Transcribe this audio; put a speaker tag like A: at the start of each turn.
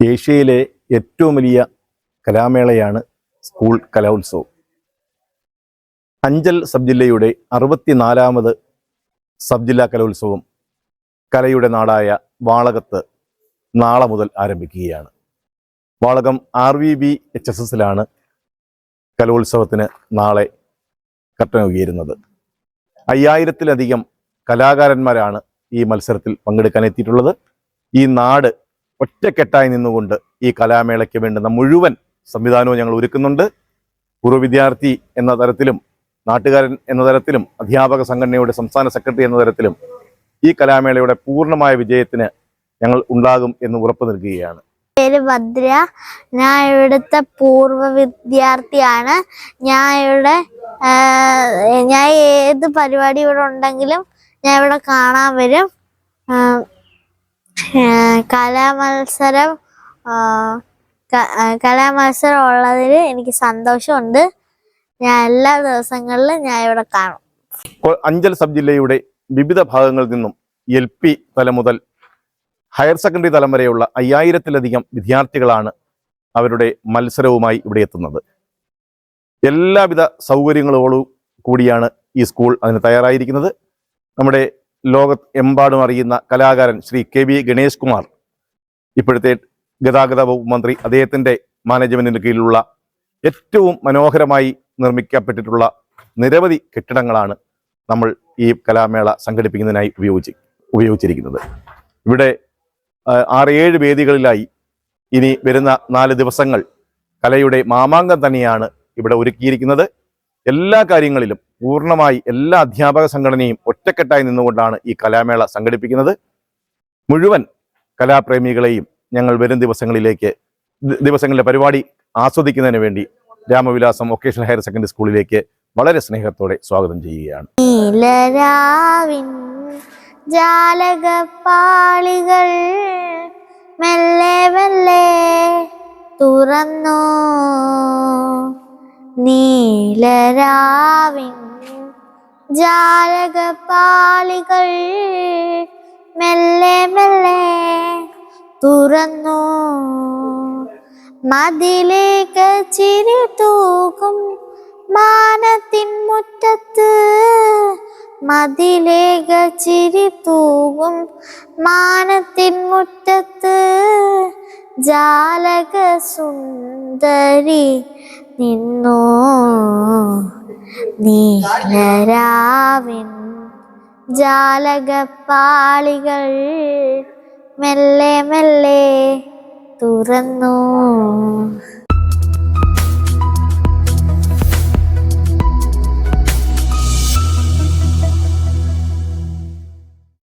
A: ഏഷ്യയിലെ ഏറ്റവും വലിയ കലാമേളയാണ് സ്കൂൾ കലോത്സവം. അഞ്ചൽ സബ് ജില്ലയുടെ അറുപത്തിനാലാമത് സബ് ജില്ലാ കലോത്സവം കലയുടെ നാടായ വാളകത്ത് നാളെ മുതൽ ആരംഭിക്കുകയാണ്. Valakom R V B H S എസിലാണ് കലോത്സവത്തിന് നാളെ കട്ടനൊരുങ്ങിയിരുന്നത്. അയ്യായിരത്തിലധികം കലാകാരന്മാരാണ് ഈ മത്സരത്തിൽ പങ്കെടുക്കാൻ എത്തിയിട്ടുള്ളത് ഈ നാട് ഒറ്റക്കെട്ടായി നിന്നുകൊണ്ട് ഈ കലാമേളയ്ക്ക് വേണ്ടുന്ന മുഴുവൻ സംവിധാനവും ഞങ്ങൾ ഒരുക്കുന്നുണ്ട്. പൂർവ വിദ്യാർത്ഥി എന്ന തരത്തിലും നാട്ടുകാരൻ എന്ന തരത്തിലും അധ്യാപക സംഘടനയുടെ സംസ്ഥാന സെക്രട്ടറി എന്ന തരത്തിലും ഈ കലാമേളയുടെ പൂർണമായ വിജയത്തിന് ഞങ്ങൾ ഉണ്ടാകും എന്ന് ഉറപ്പു നൽകുകയാണ്.
B: പേര് ഭദ്ര. ഞാൻ ഇവിടുത്തെ പൂർവ വിദ്യാർത്ഥിയാണ്. ഞാൻ ഇവിടെ ഞാൻ ഏത് പരിപാടി ഇവിടെ ഉണ്ടെങ്കിലും ഞാൻ ഇവിടെ കാണാൻ വരും. കലാമത്സരം കലാമത്സരം ഉള്ളതിൽ എനിക്ക് സന്തോഷമുണ്ട്. ഞാൻ എല്ലാ ദിവസങ്ങളിലും ഞാൻ ഇവിടെ കാണും.
A: അഞ്ചൽ സബ് ജില്ലയുടെ വിവിധ ഭാഗങ്ങളിൽ നിന്നും എൽ പി തലം മുതൽ ഹയർ സെക്കൻഡറി തലം വരെയുള്ള അയ്യായിരത്തിലധികം വിദ്യാർത്ഥികളാണ് അവരുടെ മത്സരവുമായി ഇവിടെ എത്തുന്നത്. എല്ലാവിധ സൗകര്യങ്ങളോടും കൂടിയാണ് ഈ സ്കൂൾ അതിന് തയ്യാറായിരിക്കുന്നത്. നമ്മുടെ ലോക എമ്പാടും അറിയുന്ന കലാകാരൻ ശ്രീ കെ വി ഗണേഷ് കുമാർ. ഇപ്പോഴത്തെ ഗതാഗത വകുപ്പ് മന്ത്രി അദ്ദേഹത്തിന്റെ മാനേജ്മെന്റിന് കീഴിലുള്ള ഏറ്റവും മനോഹരമായി നിർമ്മിക്കപ്പെട്ടിട്ടുള്ള നിരവധി കെട്ടിടങ്ങളാണ് നമ്മൾ ഈ കലാമേള സംഘടിപ്പിക്കുന്നതിനായി ഉപയോഗിച്ച് ഉപയോഗിച്ചിരിക്കുന്നത്. ഇവിടെ ആറ് ഏഴ് വേദികളിലായി ഇനി വരുന്ന നാല് ദിവസങ്ങൾ കലയുടെ മാമാങ്കം തന്നെയാണ് ഇവിടെ ഒരുക്കിയിരിക്കുന്നത്. എല്ലാ കാര്യങ്ങളിലും പൂർണമായി എല്ലാ അധ്യാപക സംഘടനയും ഒറ്റക്കെട്ടായി നിന്നുകൊണ്ടാണ് ഈ കലാമേള സംഘടിപ്പിക്കുന്നത്. മുഴുവൻ കലാപ്രേമികളെയും ഞങ്ങൾ വരും ദിവസങ്ങളിലേക്ക് ദിവസങ്ങളിലെ പരിപാടി ആസ്വദിക്കുന്നതിന് വേണ്ടി രാമവിലാസം വൊക്കേഷണൽ ഹയർ സെക്കൻഡറി സ്കൂളിലേക്ക് വളരെ സ്നേഹത്തോടെ സ്വാഗതം ചെയ്യുകയാണ്.
B: ജാലകപ്പാളികൾ മെല്ലെ മെല്ലെ തുറന്നു. നീലരാവിൻ ജാലകപാളികൾ മെല്ലെ മെല്ലെ തുറന്നു. മതിലേക്ക് ചിരി തൂക്കും മാനത്തിൻ മുറ്റത്ത്. മതിലേക ചിരി തൂകും മാനത്തിൻ മുറ്റത്ത്. ജാലക സുന്ദരി നിന്നു? നീലരാവിൻ ജാലകപ്പാളികൾ മെല്ലെ മെല്ലെ തുറന്നു.